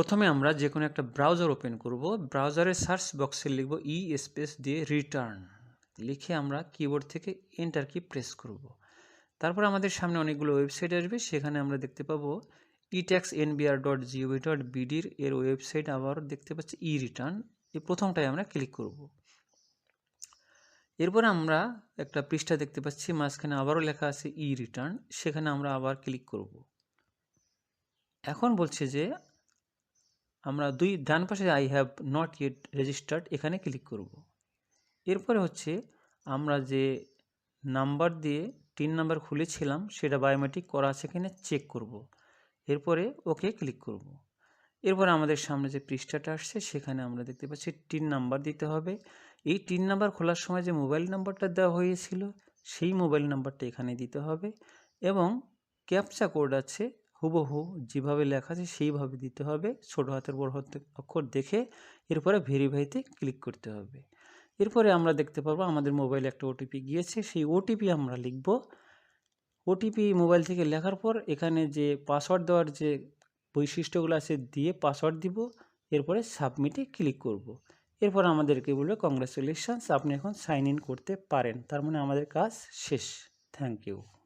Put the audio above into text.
প্রথমে আমরা যে কোনো একটা ব্রাউজার ওপেন করব। ব্রাউজারের সার্চ বক্সে লিখব ই স্পেস দিয়ে রিটার্ন লিখে আমরা কিবোর্ড থেকে এন্টার কি প্রেস করব। তারপর আমাদের সামনে অনেকগুলো ওয়েবসাইট আসবে। সেখানে আমরা দেখতে পাবো etax NBR dot gov dot বিডির এর ওয়েবসাইট আবার দেখতে পাচ্ছি ই রিটার্ন এই প্রথমটাই আমরা ক্লিক করব। এরপর আমরা একটা পৃষ্ঠা দেখতে পাচ্ছি। মাঝখানে আবারও লেখা আছে ই রিটার্ন সেখানে আমরা আবার ক্লিক করব। এখন বলছে যে আমরা দুই ডান পাশে I have not yet registered এখানে ক্লিক করব। এরপরে হচ্ছে আমরা যে নাম্বার দিয়ে তিন নাম্বার খুলেছিলাম, সেটা বায়োমেট্রিক করা আছে কিনা চেক করব। এরপরে ওকে ক্লিক করব। এরপরে আমাদের সামনে যে পৃষ্ঠাটা আসছে, সেখানে আমরা দেখতে পাচ্ছি তিন নাম্বার দিতে হবে। এই তিন নাম্বার খোলার সময় যে মোবাইল নাম্বারটা দেওয়া হয়েছিল, সেই মোবাইল নাম্বারটা এখানে দিতে হবে এবং ক্যাপচা কোড আছে হুবহু যেভাবে লেখা আছে সেইভাবে দিতে হবে। ছোটো হাতের বড় হাতের অক্ষর দেখে এরপরে ভেরিফাইতে ক্লিক করতে হবে। এরপরে আমরা দেখতে পারব আমাদের মোবাইলে একটা ওটিপি গিয়েছে। সেই ওটিপি আমরা লিখব। ওটিপি মোবাইল থেকে লেখার পর এখানে যে পাসওয়ার্ড দেওয়ার যে বৈশিষ্ট্যগুলো আছে দিয়ে পাসওয়ার্ড দিব। এরপরে সাবমিটে ক্লিক করব। এরপর আমাদেরকে বলবে কংগ্রেচুলেশনস আপনি এখন সাইন ইন করতে পারেন। তার মানে আমাদের কাজ শেষ। Thank you